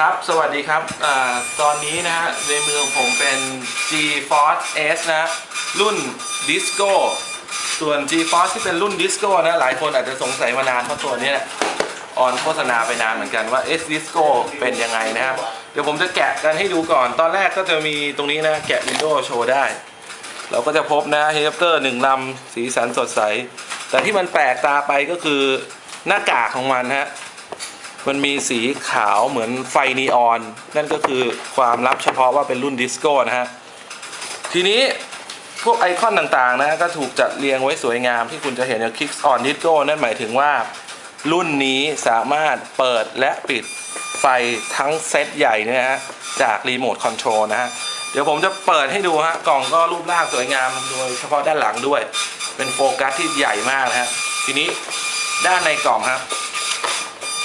ครับ สวัสดีครับอตอนนี้นะฮะในมือของผมเป็น G Force S นะรุ่น Disco ส่วน G Force ที่เป็นรุ่น Disco นะหลายคนอาจจะสงสัยมานานเพราะตัวนี้ยออนโฆษณาไปนานเหมือนกันว่า S Disco เป็นยังไงนะครับ เดี๋ยวผมจะแกะกันให้ดูก่อน ตอนแรกก็จะมีตรงนี้นะ แกะวินโดว์โชว์ได้ เราก็จะพบนะเฮลิคอปเตอร์หนึ่งลำสีสันสดใส แต่ที่มันแปลกตาไปก็คือหน้ากากของมันฮะ มันมีสีขาวเหมือนไฟนีออน นั่นก็คือความลับเฉพาะว่าเป็นรุ่นดิสโก้นะฮะ ทีนี้พวกไอคอนต่างๆนะ ก็ถูกจัดเรียงไว้สวยงามที่คุณจะเห็นใน Kicks on Disco นั่นหมายถึงว่า รุ่นนี้สามารถเปิดและปิดไฟทั้งเซตใหญ่เนี่ยนะฮะ จากรีโมทคอนโทรลนะฮะ เดี๋ยวผมจะเปิดให้ดูฮะ กล่องก็รูปร่างสวยงามโดยเฉพาะด้านหลังด้วย เป็นโฟกัสที่ใหญ่มากนะฮะ ทีนี้ด้านในกล่องครับ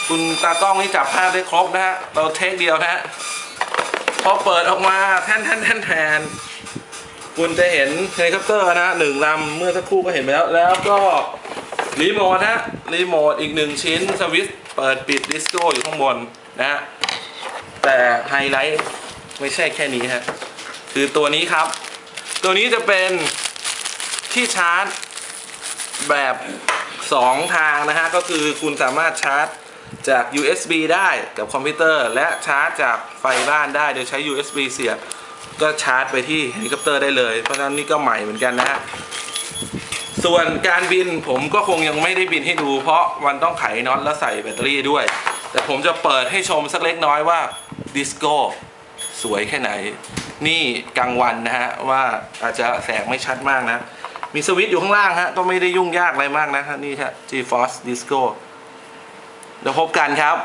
คุณตากล้องนี่จับภาพได้ครบนะฮะเราเทคเดียวนะฮะพอเปิดออกมาแทนแทนแทนแทนคุณจะเห็นเฮลิคอปเตอร์นะหนึ่งลำเมื่อสักครู่ก็เห็นไปแล้ว แล้วก็รีโมทฮะรีโมทอีกหนึ่งชิ้นสวิตช์เปิดปิดดิสโก้อยู่ข้างบนนะฮะแต่ไฮไลท์ไม่ใช่แค่นี้ฮะคือตัวนี้ครับ ตัวนี้จะเป็นที่ชาร์จแบบ 2 ทางนะฮะก็คือคุณสามารถชาร์จ จาก USB ได้กับคอมพิวเตอร์ และชาร์จจากไฟบ้านได้โดยใช้ USB เสียบก็ชาร์จไปที่เฮลิคอปเตอร์ได้เลย เพราะฉะนั้นนี่ก็ใหม่เหมือนกันนะฮะส่วนการบินผมก็คงยังไม่ได้บินให้ดู เพราะมันต้องไขน็อตและใส่แบตเตอรี่ด้วย แต่ผมจะเปิดให้ชมสักเล็กน้อยว่าดิสโก้สวยแค่ไหน นี่กลางวันนะฮะ ว่าอาจจะแสงไม่ชัดมากนะ มีสวิตช์อยู่ข้างล่างฮะ ก็ไม่ได้ยุ่งยากอะไรมากนะฮะ นี่ฮะ GeForce Disco เดี๋ยวพบกันครับ